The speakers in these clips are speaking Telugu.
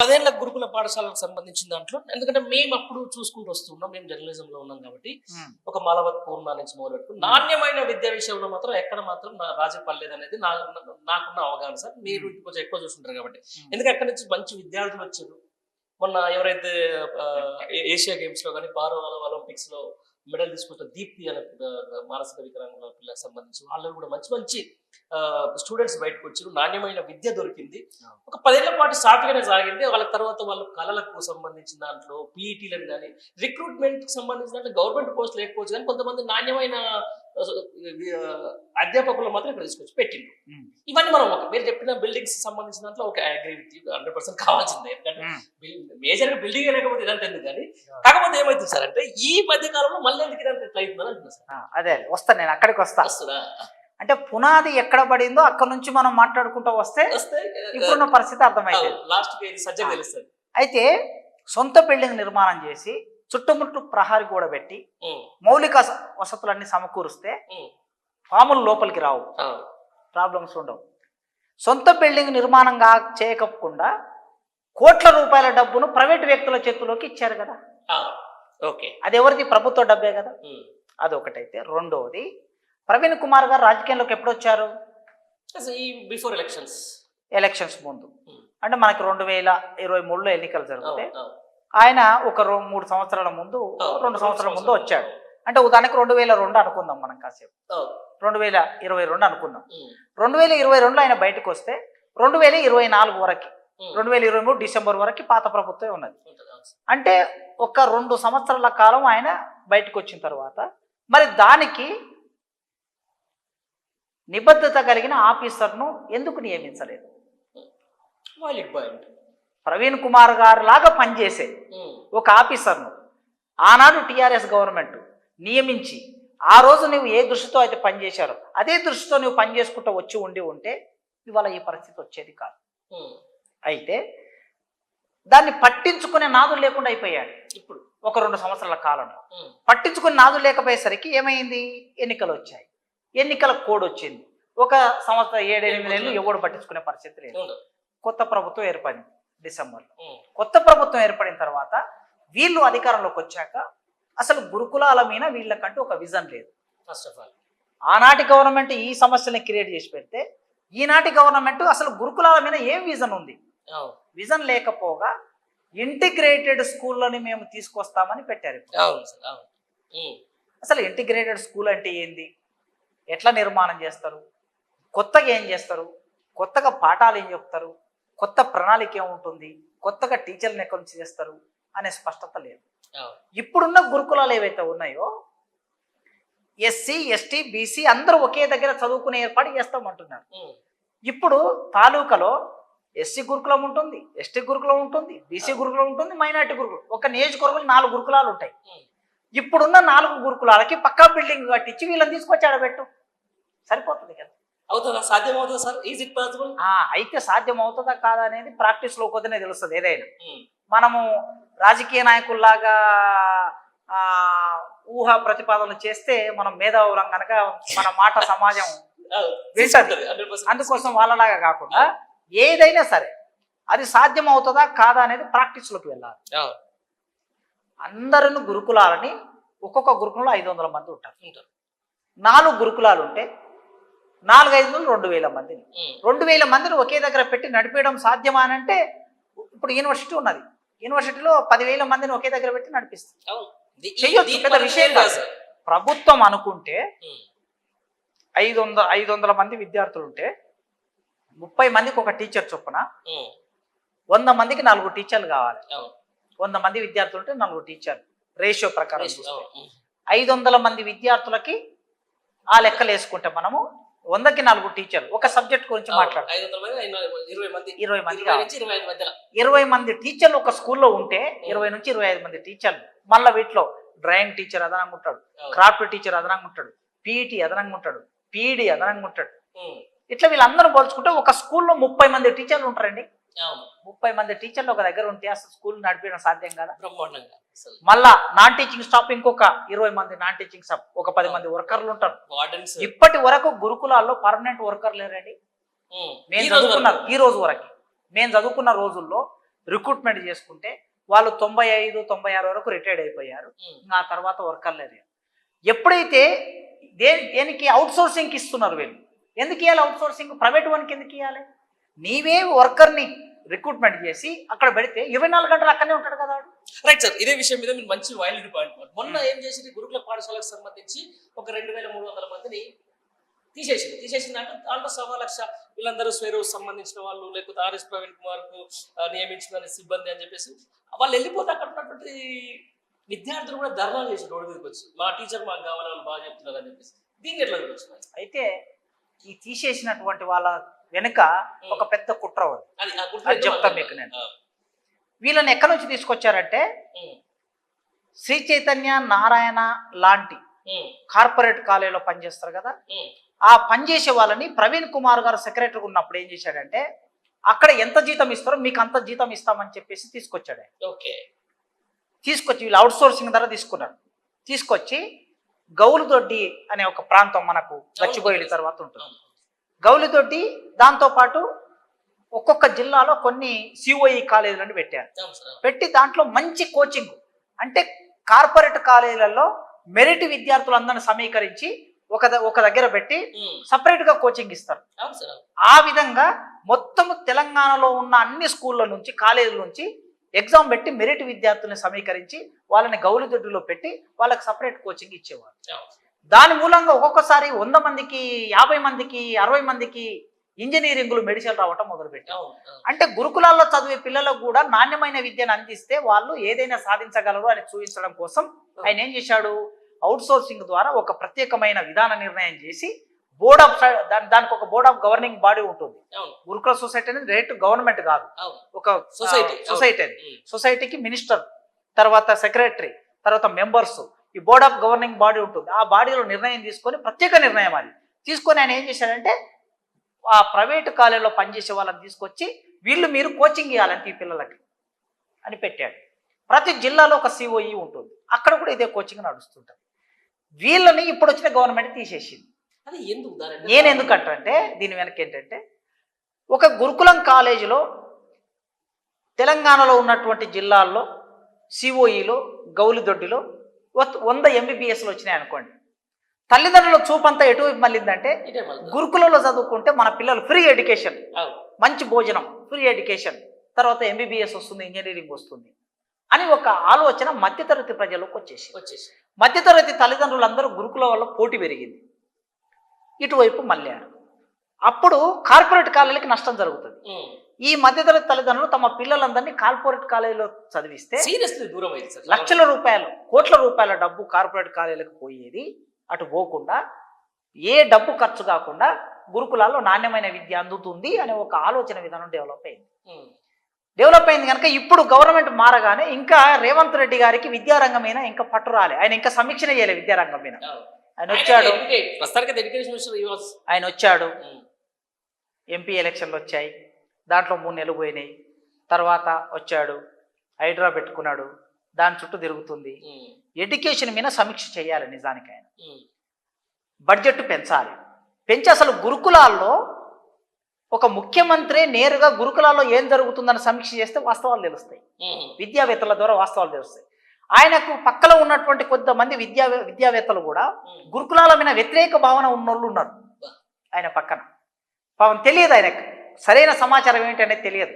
పదేళ్ళ గురుకుల పాఠశాలకు సంబంధించిన దాంట్లో ఎందుకంటే మేము అప్పుడు చూసుకుంటూ వస్తున్నాం మేము జర్నలిజం లో ఉన్నాం కాబట్టి ఒక మాలవత్ పూర్ణ నుంచి మొదలు పెట్టుకుని నాణ్యమైన విద్యా విషయంలో మాత్రం ఎక్కడ మాత్రం నా రాజీ పడలేదు అనేది నాకున్న అవగాహన సార్. మీరు కొంచెం ఎక్కువ చూస్తుంటారు కాబట్టి. ఎందుకంటే అక్కడ నుంచి మంచి విద్యార్థులు వచ్చారు. మొన్న ఎవరైతే ఏషియా గేమ్స్లో కానీ పారో ఒలింపిక్స్లో మెడల్ తీసుకుంటున్న దీప్తి అనే మానసిక వికలాంగుల పిల్లలకు సంబంధించి వాళ్ళు కూడా మంచి మంచి స్టూడెంట్స్ బయటకు వచ్చారు. నాణ్యమైన విద్య దొరికింది. ఒక పదేళ్ళ పాటు సాఫీగానే సాగింది. వాళ్ళ తర్వాత వాళ్ళు కళలకు సంబంధించిన దాంట్లో పీఈటీలను కానీ రిక్రూట్మెంట్కి సంబంధించిన దాంట్లో గవర్నమెంట్ పోస్ట్ లేకపోవచ్చు కానీ కొంతమంది నాణ్యమైన అధ్యాపకులు మాత్రం ఇక్కడ తీసుకొచ్చి పెట్టిండ్రు. ఉమ్, ఇవన్నీ మనం ఒక మీరు చెప్పిన బిల్డింగ్స్ సంబంధించిన దాంట్లో ఒక అగ్రీ విత్ హండ్రెడ్ పర్సెంట్ కావాల్సిందే. ఎందుకంటే. మేజర్గా బిల్డింగ్ లేకపోతే ఇదంతా ఎందుకు కానీ? కాకపోతే ఏమైతుంది సార్ అంటే ఈ మధ్య కాలంలో మళ్ళీ ఎందుకు ఇదంతా ఇట్లా అవుతుందని అంటున్నా సార్. అదే వస్తా నేను అక్కడికి వస్తా. వస్తుందా? అంటే పునాది ఎక్కడ పడిందో అక్కడ నుంచి మనం మాట్లాడుకుంటూ వస్తే ఇప్పుడున్న పరిస్థితి అర్థమైంది లాస్ట్ తెలుస్తుంది. అయితే సొంత బిల్డింగ్ నిర్మాణం చేసి చుట్టుముట్టు ప్రహారీ కూడా పెట్టి మౌలిక వసతులన్నీ సమకూరుస్తే పాములు లోపలికి రావు. ప్రాబ్లమ్స్ ఉండవు. సొంత బిల్డింగ్ నిర్మాణంగా చేయకుండా కోట్ల రూపాయల డబ్బును ప్రైవేట్ వ్యక్తుల చేతిలోకి ఇచ్చారు కదా. ఓకే. అది ఎవరిది? ప్రభుత్వ డబ్బే కదా. అదొకటైతే. రెండవది ప్రవీణ్ కుమార్ గారు రాజకీయంలోకి ఎప్పుడు వచ్చారు బిఫోర్ ఎలక్షన్స్. ఎలక్షన్స్ ముందు. అంటే మనకి రెండు వేల ఇరవై మూడులో ఎన్నికలు జరుగుతాయి. ఆయన ఒక మూడు సంవత్సరాల ముందు రెండు సంవత్సరాల ముందు వచ్చాడు. అంటే ఉదాహరణకి రెండు వేల రెండు అనుకుందాం మనం కాసేపు. రెండు వేల ఇరవై రెండు అనుకుందాం. రెండు వేల ఇరవై రెండులో ఆయన బయటకు వస్తే రెండు వేల ఇరవై నాలుగు వరకు రెండు వేల ఇరవై మూడు డిసెంబర్ వరకు పాత ప్రభుత్వమే ఉన్నది. అంటే ఒక రెండు సంవత్సరాల కాలం ఆయన బయటకు వచ్చిన తర్వాత మరి దానికి నిబద్ధత కలిగిన ఆఫీసర్ను ఎందుకు నియమించలేదు? వాలిడ్ పాయింట్ ప్రవీణ్ కుమార్ గారు లాగా పనిచేసే ఒక ఆఫీసర్ను ఆనాడు టిఆర్ఎస్ గవర్నమెంట్ నియమించి ఆ రోజు నువ్వు ఏ దృష్టితో అయితే పనిచేశారో అదే దృష్టితో నువ్వు పని చేసుకుంటూ వచ్చి ఉండి ఉంటే ఇవాళ ఈ పరిస్థితి వచ్చేది కాదు. అయితే దాన్ని పట్టించుకునే నాదులు లేకుండా అయిపోయాడు ఇప్పుడు ఒక రెండు సంవత్సరాల కాలంలో. పట్టించుకునే నాదులు లేకపోయేసరికి ఏమైంది? ఎన్నికలు వచ్చాయి. ఎన్నికల కోడ్ వచ్చింది. ఒక సంవత్సరం ఏడెనిమిది నెలలు ఎవడు పట్టించుకునే పరిస్థితి లేదు. కొత్త ప్రభుత్వం ఏర్పడింది. డిసెంబర్లో. కొత్త ప్రభుత్వం ఏర్పడిన తర్వాత వీళ్ళు అధికారంలోకి వచ్చాక అసలు గురుకులాల మీద వీళ్ళకంటూ ఒక విజన్ లేదు. ఫస్ట్ ఆఫ్ ఆల్ ఆనాటి గవర్నమెంట్ ఈ సమస్యల్ని క్రియేట్ చేసి పెడితే ఈనాటి గవర్నమెంట్ అసలు గురుకులాల మీద ఏం విజన్ ఉంది? విజన్ లేకపోగా ఇంటిగ్రేటెడ్ స్కూళ్ళని మేము తీసుకొస్తామని పెట్టారు అసలు ఇంటిగ్రేటెడ్ స్కూల్ అంటే ఏంది? ఎట్లా నిర్మాణం చేస్తారు? కొత్తగా ఏం చేస్తారు? కొత్తగా పాఠాలు ఏం చెప్తారు? కొత్త ప్రణాళిక ఏముంటుంది? కొత్తగా టీచర్లను ఎక్కడి నుంచి చేస్తారు? అనే స్పష్టత లేదు. ఇప్పుడున్న గురుకులాలు ఏవైతే ఉన్నాయో ఎస్సీ ఎస్టీ బీసీ అందరూ ఒకే దగ్గర చదువుకునే ఏర్పాటు చేస్తామంటున్నారు ఇప్పుడు తాలూకాలో ఎస్సీ గురుకులం ఉంటుంది ఎస్టీ గురుకులం ఉంటుంది బీసీ గురుకులం ఉంటుంది మైనార్టీ గురుకులం. ఒక నియోజకవర్గంలో నాలుగు గురుకులాలు ఉంటాయి. ఇప్పుడున్న నాలుగు గురుకులాలకి పక్కా బిల్డింగ్ కట్టించి వీళ్ళని తీసుకొచ్చి ఆడబెట్టు. సరిపోతుంది కదా? అవుతుందా? సాధ్యం అవుతుందా సార్ ఈజ్ ఇట్ పాసిబుల్ అయితే సాధ్యం అవుతుందా కాదా అనేది ప్రాక్టీస్లో కొద్దినే తెలుస్తుంది ఏదైనా. మనము రాజకీయ నాయకుల్లాగా ఆ, ఊహా ప్రతిపాదన చేస్తే మనం మేధావులం కనుక మన మాట సమాజం వింటది. అందుకోసం వాళ్ళలాగా కాకుండా ఏదైనా సరే అది సాధ్యం అవుతుందా కాదా అనేది ప్రాక్టీస్లోకి వెళ్ళాలి. అందరిని గురుకులాలని ఒక్కొక్క గురుకులంలో ఐదు వందల మంది ఉంటారు. నాలుగు గురుకులాలు ఉంటే నాలుగు ఐదు వందలు రెండు వేల మందిని. రెండు వేల మందిని ఒకే దగ్గర పెట్టి నడిపేయడం సాధ్యమా అని అంటే ఇప్పుడు యూనివర్సిటీ ఉన్నది. యూనివర్సిటీలో పదివేల మందిని ఒకే దగ్గర పెట్టి నడిపిస్తుంది. పెద్ద విషయం కాదు. ప్రభుత్వం అనుకుంటే ఐదు వందల ఐదు వందల మంది విద్యార్థులు ఉంటే ముప్పై మందికి ఒక టీచర్ చొప్పున వంద మందికి నలుగురు టీచర్లు కావాలి. వంద మంది విద్యార్థులు ఉంటే నలుగురు టీచర్లు. రేషియో ప్రకారం. ఐదు వందల మంది విద్యార్థులకి ఆ లెక్కలు వేసుకుంటే మనము వందకి నలుగురు టీచర్లు. ఒక సబ్జెక్ట్ గురించి ఇరవై మంది. టీచర్లు ఒక స్కూల్లో ఉంటే ఇరవై నుంచి ఇరవై ఐదు మంది టీచర్లు. మళ్ళీ వీటిలో డ్రాయింగ్ టీచర్ అదనంగా ఉంటాడు. క్రాఫ్ట్ టీచర్ అదనంగా ఉంటాడు. పీఈటీ అదనంగా ఉంటాడు. పీఈడి అదనంగా ఉంటాడు. ఇట్లా వీళ్ళందరూ పోల్చుకుంటే ఒక స్కూల్లో ముప్పై మంది టీచర్లు ఉంటారండి. ముప్పై మంది టీచర్లు ఒక దగ్గర ఉంటే అసలు స్కూల్ నడిపించడం సాధ్యం కదా? బ్రహ్మాండంగా. మళ్ళా నాన్ టీచింగ్ స్టాఫ్ ఇంకొక ఇరవై మంది నాన్ టీచింగ్ స్టాఫ్ ఒక పది మంది వర్కర్లు ఉంటారు. ఇప్పటి వరకు గురుకులాల్లో పర్మనెంట్ వర్కర్ లేరండి. మేము చదువుకున్న ఈ రోజు వరకు. మేము చదువుకున్న రోజుల్లో రిక్రూట్మెంట్ చేసుకుంటే వాళ్ళు తొంభై ఐదు తొంభై ఆరు వరకు రిటైర్డ్ అయిపోయారు. ఆ తర్వాత వర్కర్ లేరు. ఎప్పుడైతే దే దేనికి అవుట్ సోర్సింగ్కి ఇస్తున్నారు వీళ్ళు? ఎందుకు ఇవ్వాలి అవుట్ సోర్సింగ్ ప్రైవేట్ వన్కి ఎందుకు ఇవ్వాలి నీవే వర్కర్ని రిక్రూట్మెంట్ చేసి అక్కడ పెడితే ఇరవై నాలుగు గంటలు అక్కడనే ఉంటాడు కదా. రైట్ సార్ ఇదే విషయం మీద మీరు మంచి వైల్డ్ పాయింట్ మొన్న ఏం చేసింది? గురుకుల పాఠశాలకు సంబంధించి ఒక రెండు వేల మూడు వందల మందిని తీసేసింది. తీసేసింది అంటే దాంట్లో సవా లక్ష వీళ్ళందరూ స్వేరు సంబంధించిన వాళ్ళు లేకపోతే ఆర్ఎస్ ప్రవీణ్ కుమార్కు నియమించిన సిబ్బంది అని చెప్పేసి వాళ్ళు వెళ్ళిపోతే అక్కడ ఉన్నటువంటి విద్యార్థులు కూడా ధర్నాలు చేసి రోడ్డు మీదకి వచ్చి మా టీచర్ మాకు కావాలి వాళ్ళు బాగా చెప్తున్నారు అని చెప్పేసి. దీన్ని ఎట్లా చూడొచ్చు అయితే ఈ తీసేసినటువంటి వాళ్ళ వెనుక ఒక పెద్ద కుట్ర ఉంది. చెప్తా మీకు నేను. వీళ్ళని ఎక్కడి నుంచి తీసుకొచ్చారంటే శ్రీ చైతన్య నారాయణ లాంటి కార్పొరేట్ కాలేజీలో పనిచేస్తారు కదా? ఆ పనిచేసే వాళ్ళని ప్రవీణ్ కుమార్ గారు సెక్రటరీ ఉన్నప్పుడు ఏం చేశాడంటే అక్కడ ఎంత జీతం ఇస్తారో మీకు అంత జీతం ఇస్తామని చెప్పేసి తీసుకొచ్చాడు. ఓకే. తీసుకొచ్చి వీళ్ళు అవుట్ సోర్సింగ్ ద్వారా తీసుకున్నారు. తీసుకొచ్చి గౌలుదొడ్డి అనే ఒక ప్రాంతం మనకు గచ్చిబోయిల తర్వాత ఉంటుంది. గౌలిదొడ్డి దాంతోపాటు ఒక్కొక్క జిల్లాలో కొన్ని సిఓఈ కాలేజీలను పెట్టారు. పెట్టి దాంట్లో మంచి కోచింగ్ అంటే కార్పొరేట్ కాలేజీలలో మెరిట్ విద్యార్థులందరిని సమీకరించి ఒక ఒక దగ్గర పెట్టి సపరేట్గా కోచింగ్ ఇస్తారు. ఆ విధంగా మొత్తం తెలంగాణలో ఉన్న అన్ని స్కూళ్ళ నుంచి కాలేజీల నుంచి ఎగ్జామ్ పెట్టి మెరిట్ విద్యార్థుల్ని సమీకరించి వాళ్ళని గౌలిదొడ్డిలో పెట్టి వాళ్ళకి సపరేట్ కోచింగ్ ఇచ్చేవారు. దాని మూలంగా ఒక్కొక్కసారి వంద మందికి యాభై మందికి అరవై మందికి ఇంజనీరింగ్లు మెడిసిన్ రావటం మొదలుపెట్టారు. అంటే గురుకులాల్లో చదివే పిల్లలకు కూడా నాణ్యమైన విద్యను అందిస్తే వాళ్ళు ఏదైనా సాధించగలరు అని చూపించడం కోసం ఆయన ఏం చేశాడు అవుట్ సోర్సింగ్ ద్వారా ఒక ప్రత్యేకమైన విధాన నిర్ణయం చేసి బోర్డ్ ఆఫ్ దాని దానికి ఒక బోర్డ్ ఆఫ్ గవర్నింగ్ బాడీ ఉంటుంది. గురుకుల సొసైటీ అనేది డైరెక్ట్ గవర్నమెంట్ కాదు. ఒక. సొసైటీ. అది. ఉమ్, సొసైటీకి మినిస్టర్ తర్వాత సెక్రటరీ తర్వాత మెంబర్స్ ఈ బోర్డ్ ఆఫ్ గవర్నింగ్ బాడీ ఉంటుంది. ఆ బాడీలో నిర్ణయం తీసుకొని ప్రత్యేక నిర్ణయం అది. తీసుకొని ఆయన ఏం చేశాడంటే ఆ ప్రైవేట్ కాలేజీలో పనిచేసే వాళ్ళని తీసుకొచ్చి వీళ్ళు మీరు కోచింగ్ ఇవ్వాలంటే ఈ పిల్లలకి అని పెట్టాడు. ప్రతి జిల్లాలో ఒక సిఓఈ ఉంటుంది. అక్కడ కూడా ఇదే కోచింగ్ నడుస్తుంటుంది. వీళ్ళని ఇప్పుడు వచ్చిన గవర్నమెంట్ తీసేసింది. అది ఎందుకు నేను ఎందుకంటే దీని వెనక ఏంటంటే ఒక గురుకులం కాలేజీలో తెలంగాణలో ఉన్నటువంటి జిల్లాల్లో సిఓఈలో గౌలిదొడ్డిలో వంద ఎంబీబీఎస్లు వచ్చినాయి అనుకోండి. తల్లిదండ్రుల చూపంతా ఎటువైపు మళ్ళిందంటే. గురుకులంలో చదువుకుంటే మన పిల్లలు ఫ్రీ ఎడ్యుకేషన్. మంచి భోజనం ఫ్రీ ఎడ్యుకేషన్. తర్వాత ఎంబీబీఎస్ వస్తుంది ఇంజనీరింగ్ వస్తుంది అని ఒక ఆలోచన మధ్యతరగతి ప్రజలకు వచ్చేసి వచ్చేసి మధ్యతరగతి తల్లిదండ్రులందరూ గురుకుల వల్ల పోటీ పెరిగింది. ఇటువైపు మళ్ళారు అప్పుడు కార్పొరేట్ కాలేజీలకి నష్టం జరుగుతుంది. ఈ మధ్యతరగతి తల్లిదండ్రులు తమ పిల్లలందరినీ కార్పొరేట్ కాలేజీలో చదివిస్తే సీరియస్లీ దూరం అయింది లక్షల రూపాయలు కోట్ల రూపాయల డబ్బు కార్పొరేట్ కాలేజీలకు పోయేది. అటు పోకుండా ఏ డబ్బు ఖర్చు కాకుండా గురుకులాల్లో నాణ్యమైన విద్య అందుతుంది అనే ఒక ఆలోచన విధానం డెవలప్ అయింది. డెవలప్ అయింది కనుక ఇప్పుడు గవర్నమెంట్ మారగానే ఇంకా రేవంత్ రెడ్డి గారికి విద్యారంగం మీద ఇంకా పట్టు రాలే. ఆయన ఇంకా సమీక్షణ చేయలే విద్యారంగం మీద. ఆయన వచ్చాడు. ఆయన ఆయన వచ్చాడు. ఎంపీ ఎలక్షన్లు వచ్చాయి. దాంట్లో మూడు నెలలు పోయినాయి. తర్వాత వచ్చాడు. హైడ్రా పెట్టుకున్నాడు. దాని చుట్టూ తిరుగుతుంది. ఉమ్. ఎడ్యుకేషన్ మీద సమీక్ష చేయాలి నిజానికి ఆయన. ఉమ్. బడ్జెట్ పెంచాలి. పెంచి అసలు గురుకులాల్లో ఒక ముఖ్యమంత్రి నేరుగా గురుకులాల్లో ఏం జరుగుతుందని సమీక్ష చేస్తే వాస్తవాలు తెలుస్తాయి. విద్యావేత్తల ద్వారా వాస్తవాలు తెలుస్తాయి. ఆయనకు పక్కలో ఉన్నటువంటి కొంతమంది విద్యా విద్యావేత్తలు కూడా. గురుకులాల మీద వ్యతిరేక భావన ఉన్నోళ్ళు ఉన్నారు. ఆయన పక్కన. పాపం తెలియదు ఆయనకు. సరైన సమాచారం ఏంటి అనేది తెలియదు.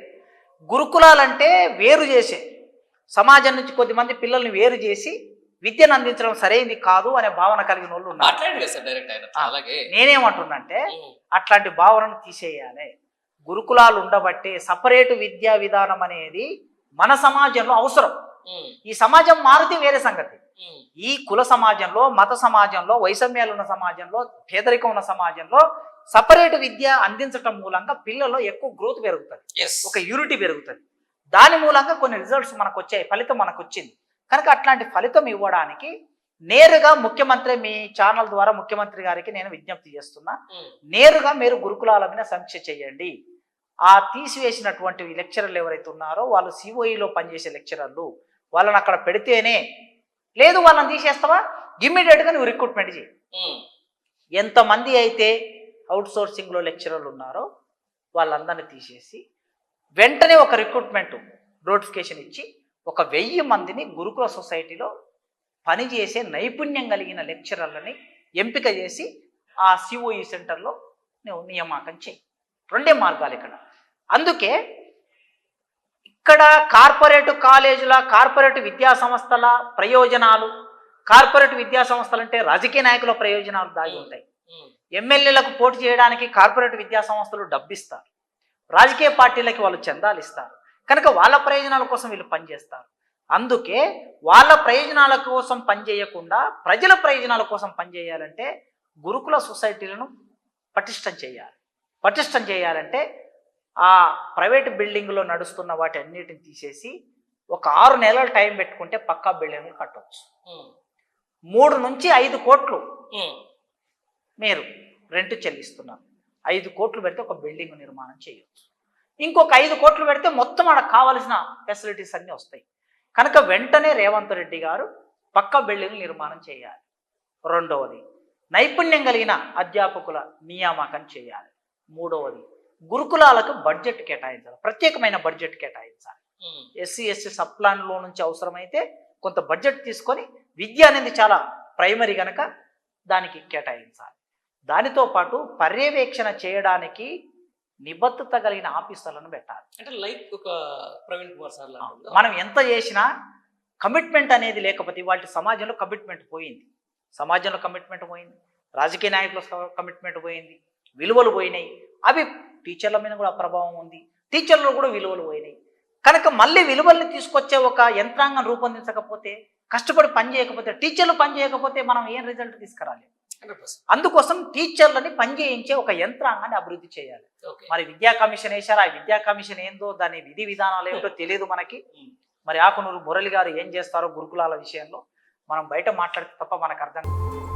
గురుకులాలంటే వేరు చేసే. సమాజం నుంచి కొద్దిమంది పిల్లల్ని వేరు చేసి విద్యను అందించడం సరైనది కాదు అనే భావన కలిగిన వాళ్ళు ఉన్నారు. నేనేమంటున్నంటే. అట్లాంటి భావనను తీసేయాలి. గురుకులాలు ఉండబట్టే సపరేటు విద్యా విధానం అనేది మన సమాజంలో అవసరం. ఈ సమాజం మారితే వేరే సంగతి. ఈ కుల సమాజంలో మత సమాజంలో వైషమ్యాలు ఉన్న సమాజంలో పేదరికం ఉన్న సమాజంలో సపరేట్ విద్య అందించటం మూలంగా పిల్లల్లో ఎక్కువ గ్రోత్ పెరుగుతుంది. ఒక యూనిటీ పెరుగుతుంది. దాని మూలంగా కొన్ని రిజల్ట్స్ మనకు వచ్చాయి ఫలితం మనకు వచ్చింది కనుక అట్లాంటి ఫలితం ఇవ్వడానికి నేరుగా ముఖ్యమంత్రి మీ ఛానల్ ద్వారా ముఖ్యమంత్రి గారికి నేను విజ్ఞప్తి చేస్తున్నా. నేరుగా మీరు గురుకులాల మీద సమీక్ష చేయండి. ఆ తీసివేసినటువంటి లెక్చరర్లు ఎవరైతే ఉన్నారో వాళ్ళు సిఓఈలో పనిచేసే లెక్చరర్లు వాళ్ళని అక్కడ పెడితేనే లేదు వాళ్ళని తీసేస్తావా? ఇమ్మీడియట్గా నువ్వు రిక్రూట్మెంట్ చేయి. ఎంతమంది అయితే అవుట్ సోర్సింగ్లో లెక్చరర్లు ఉన్నారో వాళ్ళందరినీ తీసేసి వెంటనే ఒక రిక్రూట్మెంట్ నోటిఫికేషన్ ఇచ్చి ఒక వెయ్యి మందిని గురుకుల సొసైటీలో పనిచేసే నైపుణ్యం కలిగిన లెక్చరర్లని ఎంపిక చేసి ఆ సిఓఈ సెంటర్లో నువ్వు నియామకం చేయి రెండే మార్గాలు ఇక్కడ. అందుకే ఇక్కడ కార్పొరేట్ కాలేజీల కార్పొరేట్ విద్యా సంస్థల ప్రయోజనాలు కార్పొరేట్ విద్యా సంస్థలు అంటే రాజకీయ నాయకుల ప్రయోజనాలు దాగి ఉంటాయి. ఎమ్మెల్యేలకు పోటీ చేయడానికి కార్పొరేట్ విద్యా సంస్థలు డబ్బిస్తారు. రాజకీయ పార్టీలకి వాళ్ళు చందాలు ఇస్తారు. కనుక వాళ్ళ ప్రయోజనాల కోసం వీళ్ళు పనిచేస్తారు. అందుకే వాళ్ళ ప్రయోజనాల కోసం పనిచేయకుండా ప్రజల ప్రయోజనాల కోసం పనిచేయాలంటే గురుకుల సొసైటీలను పటిష్టం చేయాలి. పటిష్టం చేయాలంటే ఆ ప్రైవేట్ బిల్డింగ్లో నడుస్తున్న వాటి అన్నిటిని తీసేసి ఒక ఆరు నెలల టైం పెట్టుకుంటే పక్కా బిల్డింగ్ కట్టవచ్చు మూడు నుంచి ఐదు కోట్లు మీరు రెంట్ చెల్లిస్తున్నారు. ఐదు కోట్లు పెడితే ఒక బిల్డింగ్ నిర్మాణం చేయొచ్చు. ఇంకొక ఐదు కోట్లు పెడితే మొత్తం ఆడ కావలసిన ఫెసిలిటీస్ అన్నీ వస్తాయి. కనుక వెంటనే రేవంత్ రెడ్డి గారు పక్క బిల్డింగ్ నిర్మాణం చేయాలి. రెండవది నైపుణ్యం కలిగిన అధ్యాపకుల నియామకం చేయాలి. మూడవది గురుకులాలకు బడ్జెట్ కేటాయించాలి. ప్రత్యేకమైన బడ్జెట్ కేటాయించాలి. ఎస్సీ ఎస్టీ సబ్ ప్లాన్లో నుంచి అవసరమైతే కొంత బడ్జెట్ తీసుకొని విద్య అనేది చాలా ప్రైమరీ గనక దానికి కేటాయించాలి. దానితో పాటు పర్యవేక్షణ చేయడానికి నిబద్ధత కలిగిన ఆఫీసర్లను పెట్టాలి. అంటే లైక్ ఒక ప్రవీణ్ కుమార్ సార్ మనం ఎంత చేసినా కమిట్మెంట్ అనేది లేకపోతే వాళ్ళ సమాజంలో కమిట్మెంట్ పోయింది. సమాజంలో కమిట్మెంట్ పోయింది. రాజకీయ నాయకుల కమిట్మెంట్ పోయింది. విలువలు పోయినాయి. అవి టీచర్ల మీద కూడా ప్రభావం ఉంది. టీచర్లు కూడా విలువలు పోయినాయి. కనుక మళ్ళీ విలువల్ని తీసుకొచ్చే ఒక యంత్రాంగం రూపొందించకపోతే కష్టపడి పని చేయకపోతే టీచర్లు పని చేయకపోతే మనం ఏం రిజల్ట్ తీసుకురాలి? అందుకోసం టీచర్లని పని చేయించే ఒక యంత్రాంగాన్ని అభివృద్ధి చేయాలి. మరి విద్యా కమిషన్ వేశారు? ఆ విద్యా కమిషన్ ఏందో దాని విధి విధానాలు ఏంటో తెలియదు మనకి. మరి ఆకునూరు మురళి గారు ఏం చేస్తారో గురుకులాల విషయంలో మనం బయట మాట్లాడితే తప్ప మనకు అర్థం కాదు.